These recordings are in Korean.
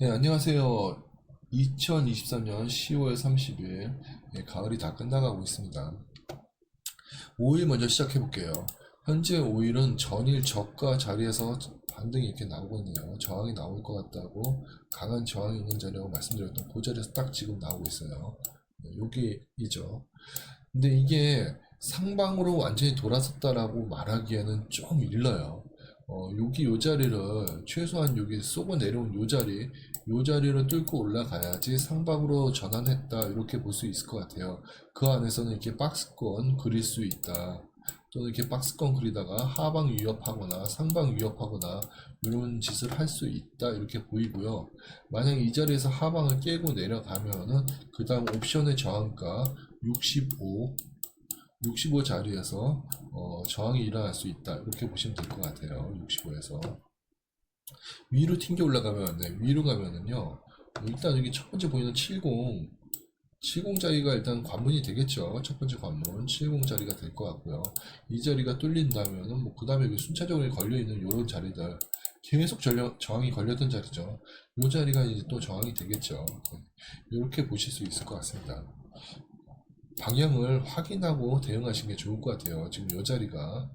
네, 안녕하세요. 2023년 10월 30일, 네, 가을이 다 끝나가고 있습니다. 5일 먼저 시작해 볼게요. 현재 5일은 전일 저가 자리에서 반등이 이렇게 나오고 있네요. 저항이 나올 것 같다고 강한 저항이 있는 자리라고 말씀드렸던 그 자리에서 딱 지금 나오고 있어요. 네, 여기이죠. 근데 이게 상방으로 완전히 돌아섰다라고 말하기에는 좀 일러요. 어, 여기 요 자리를 최소한 여기 쏘고 내려온 요 자리, 요 자리를 뚫고 올라가야지 상방으로 전환했다 이렇게 볼 수 있을 것 같아요. 그 안에서는 이렇게 박스권 그릴 수 있다. 또는 이렇게 박스권 그리다가 하방 위협하거나 상방 위협하거나 이런 짓을 할 수 있다 이렇게 보이고요. 만약 이 자리에서 하방을 깨고 내려가면은 그 다음 옵션의 저항가 65 65 자리에서 어, 저항이 일어날 수 있다. 이렇게 보시면 될 것 같아요. 65에서. 위로 튕겨 올라가면 네, 위로 가면은요 일단 여기 첫 번째 보이는 70 70 자리가 일단 관문이 되겠죠. 첫 번째 관문. 70 자리가 될 것 같고요. 이 자리가 뚫린다면은 뭐그 다음에 순차적으로 걸려있는 이런 자리들 계속 전려, 저항이 걸렸던 자리죠. 이 자리가 이제 또 저항이 되겠죠. 이렇게 보실 수 있을 것 같습니다 방향을 확인하고 대응하시는 게 좋을 것 같아요. 지금 이 자리가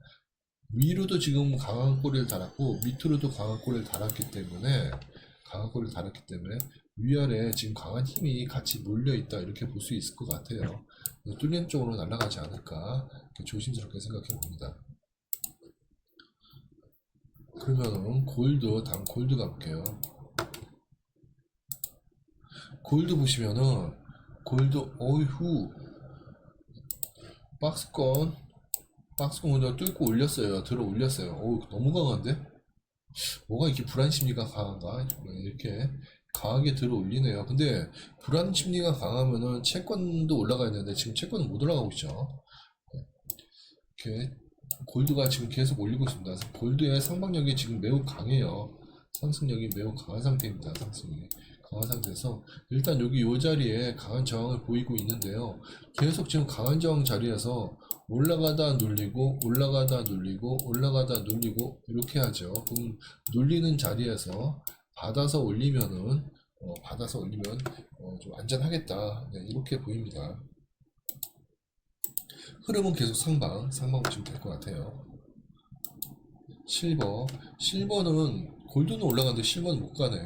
위로도 지금 강한 꼬리를 달았고 밑으로도 강한 꼬리를 달았기 때문에 강한 꼬리를 달았기 때문에 위아래 지금 강한 힘이 같이 몰려 있다 이렇게 볼 수 있을 것 같아요. 뚫린 쪽으로 날아가지 않을까 조심스럽게 생각해 봅니다. 그러면은 골드 다음 골드 가볼게요. 골드 보시면은 골드 어이후 박스권 박스권 먼저 뚫고 올렸어요. 들어 올렸어요. 오 너무 강한데? 뭐가 이렇게 불안 심리가 강한가? 이렇게 강하게 들어 올리네요. 근데 불안 심리가 강하면은 채권도 올라가야 되는데 지금 채권은 못 올라가고 있죠. 이렇게 골드가 지금 계속 올리고 있습니다. 골드의 상방력이 지금 매우 강해요. 상승력이 매우 강한 상태입니다 상승이 강한 상태에서 일단 여기 이 자리에 강한 저항을 보이고 있는데요. 계속 지금 강한 저항 자리에서 올라가다 눌리고 올라가다 눌리고 올라가다 눌리고 이렇게 하죠. 그럼 눌리는 자리에서 받아서 올리면은 어, 받아서 올리면 어, 좀 안전하겠다 네, 이렇게 보입니다. 흐름은 계속 상방 상방 보시면 될 것 같아요. 실버 실버는 골드는 올라가는데 실버는 못 가네.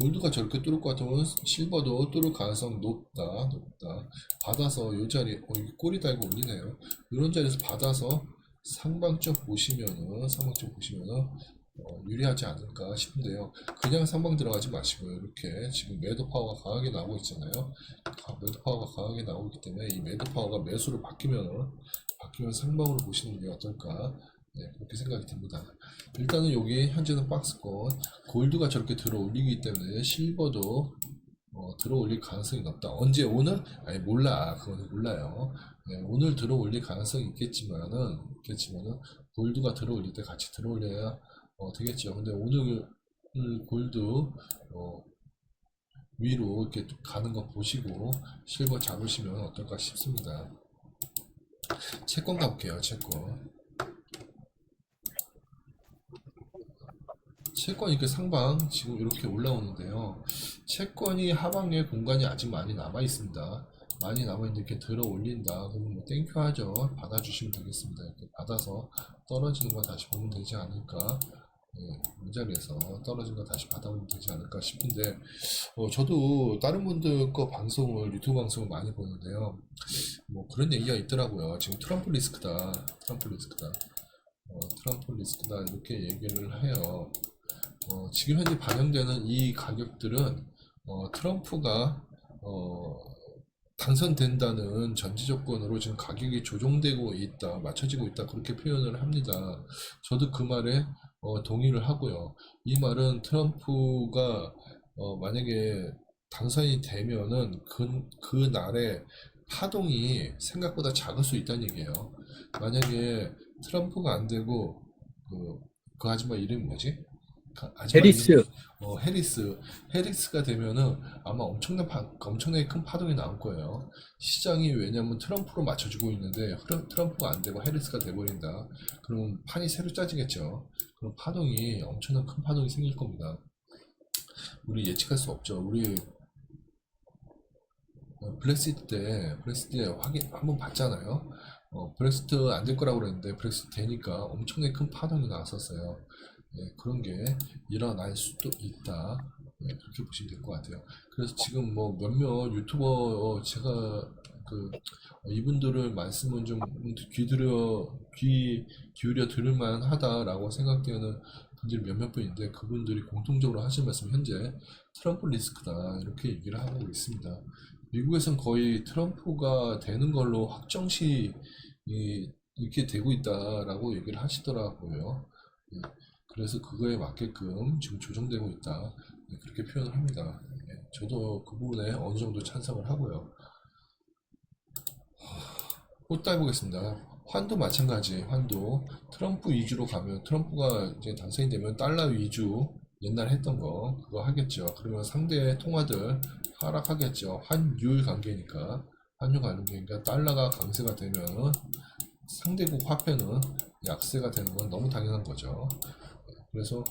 골드가 저렇게 뚫을 것 같으면 실버도 뚫을 가능성 높다, 높다. 받아서 이 자리, 어, 꼬리 달고 올리네요. 이런 자리에서 받아서 상방 쪽 보시면은, 상방 쪽 보시면은, 어, 유리하지 않을까 싶은데요. 그냥 상방 들어가지 마시고요. 이렇게 지금 매도 파워가 강하게 나오고 있잖아요. 가- 매도 파워가 강하게 나오기 때문에 이 매도 파워가 매수로 바뀌면은, 바뀌면 상방으로 보시는 게 어떨까. 네, 그렇게 생각이 듭니다. 일단은 여기 현재는 박스권, 골드가 저렇게 들어 올리기 때문에 실버도 어, 들어 올릴 가능성이 높다. 언제 오늘? 아니 몰라. 그건 몰라요. 네, 오늘 들어 올릴 가능성이 있겠지만은 있겠지만은 골드가 들어 올릴 때 같이 들어 올려야 어, 되겠죠. 근데 오늘 음, 골드 어, 위로 이렇게 가는 거 보시고 실버 잡으시면 어떨까 싶습니다. 채권 가볼게요. 채권. 채권이 이렇게 상방 지금 이렇게 올라오는데요. 채권이 하방에 공간이 아직 많이 남아 있습니다. 많이 남아 있는데 이렇게 들어 올린다. 그러면 뭐 땡큐 하죠. 받아주시면 되겠습니다. 이렇게 받아서 떨어지는 거 다시 보면 되지 않을까. 네, 이 자리에서 떨어진 거 다시 받아보면 되지 않을까 싶은데, 어, 저도 다른 분들 거 방송을, 유튜브 방송을 많이 보는데요. 뭐 그런 얘기가 있더라고요. 지금 트럼프 리스크다. 트럼프 리스크다. 어, 트럼프 리스크다. 이렇게 얘기를 해요. 어, 지금 현재 반영되는 이 가격들은 어, 트럼프가 어, 당선된다는 전제 조건으로 지금 가격이 조정되고 있다, 맞춰지고 있다 그렇게 표현을 합니다. 저도 그 말에 어, 동의를 하고요. 이 말은 트럼프가 어, 만약에 당선이 되면은 그, 그 날에 파동이 생각보다 작을 수 있다는 얘기예요. 만약에 트럼프가 안 되고 그, 그 아줌마 이름이 뭐지? 해리스. 어, 해리스. 해리스가 되면은 아마 엄청난 파, 엄청나게 큰 파동이 나올 거예요. 시장이 왜냐면 트럼프로 맞춰주고 있는데 트럼- 트럼프가 안 되고 해리스가 돼버린다. 그러면 판이 새로 짜지겠죠. 그럼 파동이 엄청난 큰 파동이 생길 겁니다. 우리 예측할 수 없죠. 우리 어, 브렉시트 때 브렉시트 때 확인 한번 봤잖아요. 어, 브렉시트 안 될 거라고 그랬는데 브렉시트 되니까 엄청나게 큰 파동이 나왔었어요. 예, 그런 게 일어날 수도 있다. 예, 그렇게 보시면 될 것 같아요. 그래서 지금 뭐 몇몇 유튜버 어, 제가 그 어, 이분들을 말씀은 좀 귀들여 귀 기울여 들을 만하다라고 생각되는 분들이 몇몇 분인데 그분들이 공통적으로 하신 말씀 현재 트럼프 리스크다 이렇게 얘기를 하고 있습니다. 미국에선 거의 트럼프가 되는 걸로 확정시 이, 이렇게 되고 있다라고 얘기를 하시더라고요. 예, 그래서 그거에 맞게끔 지금 조정되고 있다 예, 그렇게 표현을 합니다. 예, 저도 그 부분에 어느 정도 찬성을 하고요. 꽃다 해보겠습니다. 환도 마찬가지. 환도 트럼프 위주로 가면 트럼프가 이제 당선이 되면 달러 위주 옛날 했던 거 그거 하겠죠. 그러면 상대 통화들 하락하겠죠. 환율 관계니까 환율 관계니까 달러가 강세가 되면 상대국 화폐는 약세가 되는 건 너무 당연한 거죠. 그래서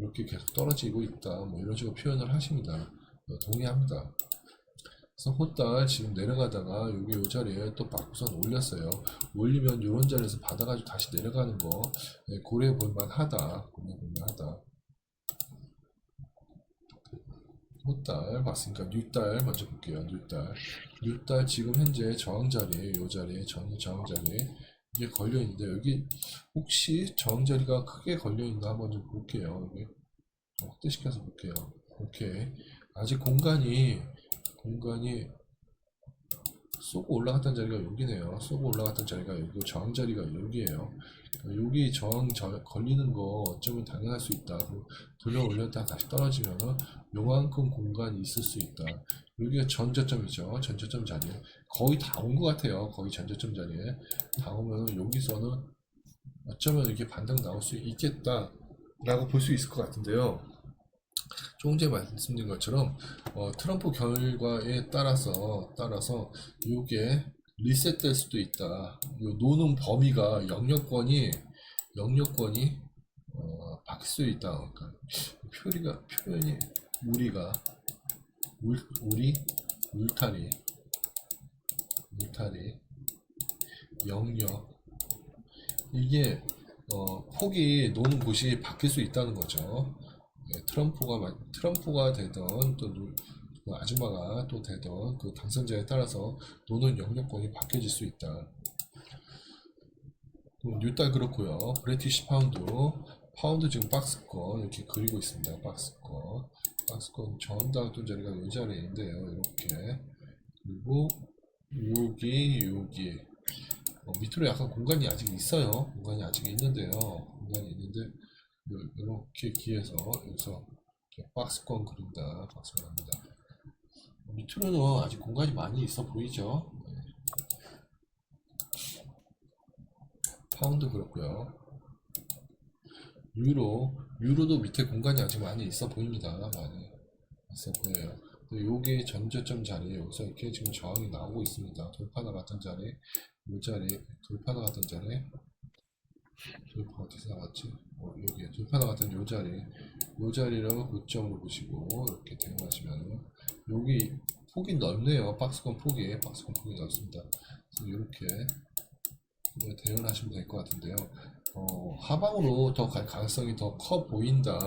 이렇게 계속 떨어지고 있다. 뭐 이런 식으로 표현을 하십니다. 어, 동의합니다. 그래서 호달 지금 내려가다가 여기 요 자리에 또 바꾸선 올렸어요. 올리면 이런 자리에서 받아가지고 다시 내려가는 거 예, 고려해 볼 만 하다. 고려해 볼 만 하다. 호달 봤으니까 뉴달 먼저 볼게요. 뉴달. 뉴달 지금 현재 저항 자리에 요 자리에 전 저항 자리에 이게 걸려 있는데 여기 혹시 저항 자리가 크게 걸려 있나 한번 좀 볼게요. 좀 확대시켜서 볼게요. 오케이. 아직 공간이 공간이 쏘고 올라갔던 자리가 여기네요. 쏘고 올라갔던 자리가 여기고 저항 자리가 여기에요. 여기 저항 저- 걸리는 거 어쩌면 당연할 수 있다. 그리고 돌려 올렸다가 다시 떨어지면은 요만큼 공간이 있을 수 있다. 여기가 전저점이죠. 전저점 자리에 거의 다 온 것 같아요. 거의 전저점 자리에 다 오면 여기서는 어쩌면 이렇게 반등 나올 수 있겠다라고 볼 수 있을 것 같은데요. 조금 전에 말씀드린 것처럼 어, 트럼프 결과에 따라서 따라서 이게 리셋될 수도 있다. 요 노는 범위가 영역권이 영역권이 어, 바뀔 수 있다. 그러니까 표리가 표현이 우리가 울 우리 울타리 울타리 영역 이게 어, 폭이 노는 곳이 바뀔 수 있다는 거죠. 예, 트럼프가 마- 트럼프가 되던 또 누- 그 아줌마가 또 되던 그 당선자에 따라서 노는 영역권이 바뀌어질 수 있다. 음, 뉴달 그렇고요. 브리티시 파운드 파운드 지금 박스권 이렇게 그리고 있습니다. 박스권 박스권 닿았던 자리가 이 자리인데요. 이렇게 그리고 여기 여기 어, 밑으로 약간 공간이 아직 있어요. 공간이 아직 있는데요. 공간이 있는데 요- 이렇게 기해서 여기서 박스권 그린다. 박스권 합니다. 밑으로는 아직 공간이 많이 있어 보이죠? 네. 파운드 그렇고요. 유로, 유로도 밑에 공간이 아직 많이 있어 보입니다. 많이 있어 보여요. 요게 전저점 자리에 여기서 이렇게 지금 저항이 나오고 있습니다. 돌파나 같은 자리, 요 자리, 돌파나 같은 자리, 돌파 어디서 나왔지? 어, 여기 돌파나 같은 요 자리, 요 자리를 고점으로 보시고 이렇게 대응하시면 여기 폭이 넓네요. 박스권 폭이, 박스권 폭이 넓습니다. 이렇게 네, 대응을 하시면 될 것 같은데요. 어, 하방으로 더 갈 가능성이 더 커 보인다.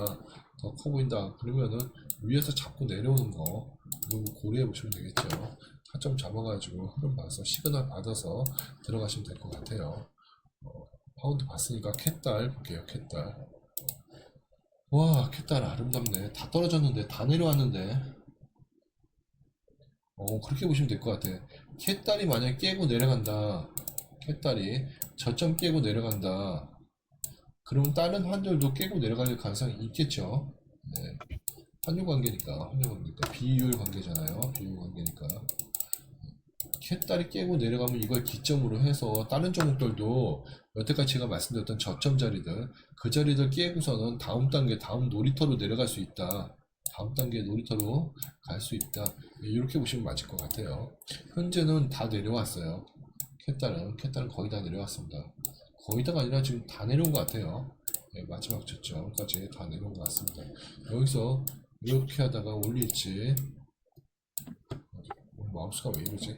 더 커 보인다. 그러면은 위에서 잡고 내려오는 거 이거 고려해 보시면 되겠죠. 타점 잡아가지고 흐름 봐서 시그널 받아서 들어가시면 될 것 같아요. 어, 파운드 봤으니까 캣달 볼게요. 캣달. 와, 캣달 아름답네. 다 떨어졌는데, 다 내려왔는데. 어, 그렇게 보시면 될 것 같아. 캣달이 만약에 깨고 내려간다. 캣달이 저점 깨고 내려간다. 그러면 다른 환율도 깨고 내려갈 가능성이 있겠죠. 네. 환율 관계니까, 환율 관계니까, 비율 관계잖아요. 비율 관계니까. 캣달이 깨고 내려가면 이걸 기점으로 해서 다른 종목들도 여태까지 제가 말씀드렸던 저점 자리들, 그 자리들 깨고서는 다음 단계, 다음 놀이터로 내려갈 수 있다. 다음 단계 놀이터로 갈 수 있다. 네, 이렇게 보시면 맞을 것 같아요. 현재는 다 내려왔어요. 캣달은 캣달은 거의 다 내려왔습니다. 거의 다가 아니라 지금 다 내려온 것 같아요. 네, 마지막 저점까지 다 내려온 것 같습니다. 여기서 이렇게 하다가 올릴지 어, 마우스가 왜 이러지?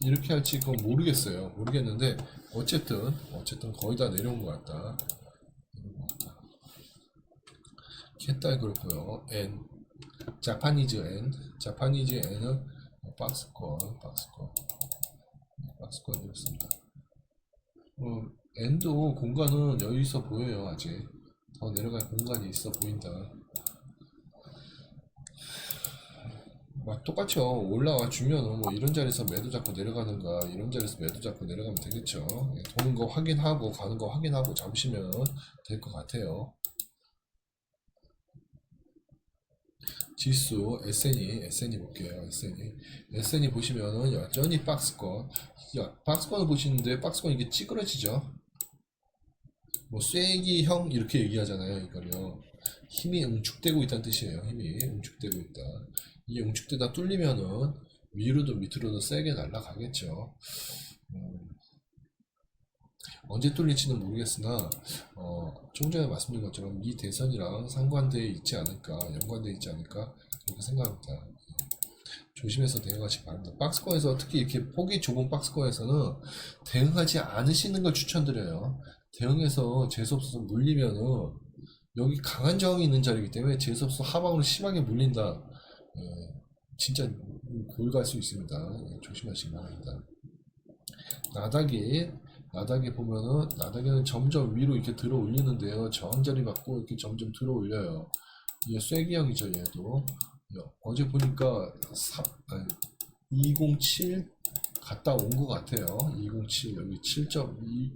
이렇게 할지 그건 모르겠어요. 모르겠는데 어쨌든 어쨌든 거의 다 내려온 것 같다. 내려온 것 같다. 캣딸 그렇고요. N 자파니즈 N 자파니즈 N은 박스권 박스권 박스권 이렇습니다. 어, N도 공간은 여유 있어 보여요 아직 더 내려갈 공간이 있어 보인다. 막 똑같죠. 올라와 주면은 뭐 이런 자리에서 매도 잡고 내려가는가 이런 자리에서 매도 잡고 내려가면 되겠죠. 예, 도는 거 확인하고 가는 거 확인하고 잡으시면 될 것 같아요. 지수 SNE SNE 볼게요. SNE SNE 보시면은 여전히 박스권 야, 박스권을 보시는데 박스권 이게 찌그러지죠. 뭐 쐐기형 이렇게 얘기하잖아요. 이거요. 힘이 응축되고 있다는 뜻이에요. 힘이 응축되고 있다. 이게 응축되다 뚫리면은 위로도 밑으로도 세게 날아가겠죠. 음, 언제 뚫릴지는 모르겠으나 어, 좀 전에 말씀드린 것처럼 이 대선이랑 상관되어 있지 않을까, 연관되어 있지 않을까 그렇게 생각합니다. 조심해서 대응하시기 바랍니다. 박스권에서 특히 이렇게 폭이 좁은 박스권에서는 대응하지 않으시는 걸 추천드려요. 대응해서 재수없어서 물리면은 여기 강한 저항이 있는 자리이기 때문에 재수없어 하방으로 심하게 물린다. 예, 진짜 골갈 수 있습니다. 예, 조심하시기 바랍니다. 나닥이 나닥에 보면은 나닥에는 점점 위로 이렇게 들어 올리는데요. 저항 자리 받고 이렇게 점점 들어 올려요. 이게 쐐기형이죠, 얘도. 예, 어제 보니까 3, 아니, 207 갔다 온 것 같아요. 207 여기 7.2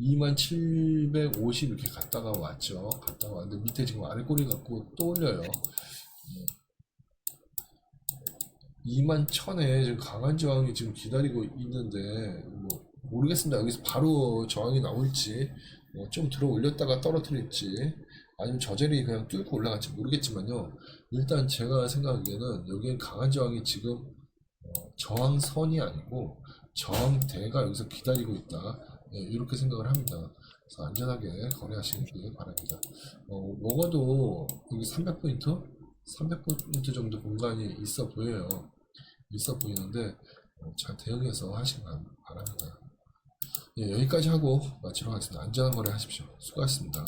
2750 이렇게 갔다가 왔죠. 갔다가 왔는데 밑에 지금 아래 꼬리 갖고 또 올려요. 2만 천에 지금 강한 저항이 지금 기다리고 있는데 뭐 모르겠습니다. 여기서 바로 저항이 나올지 뭐 좀 들어 올렸다가 떨어뜨릴지 아니면 저 자리 그냥 뚫고 올라갈지 모르겠지만요. 일단 제가 생각하기에는 여기에 강한 저항이 지금 어, 저항선이 아니고 저항대가 여기서 기다리고 있다. 예, 이렇게 생각을 합니다. 그래서 안전하게 거래하시길 바랍니다. 어, 먹어도 여기 300포인트? 300포인트 정도 공간이 있어 보여요. 있어 보이는데 어, 잘 대응해서 하시기 바- 바랍니다. 예, 여기까지 하고 마치도록 하겠습니다. 안전한 거래 하십시오. 수고하셨습니다.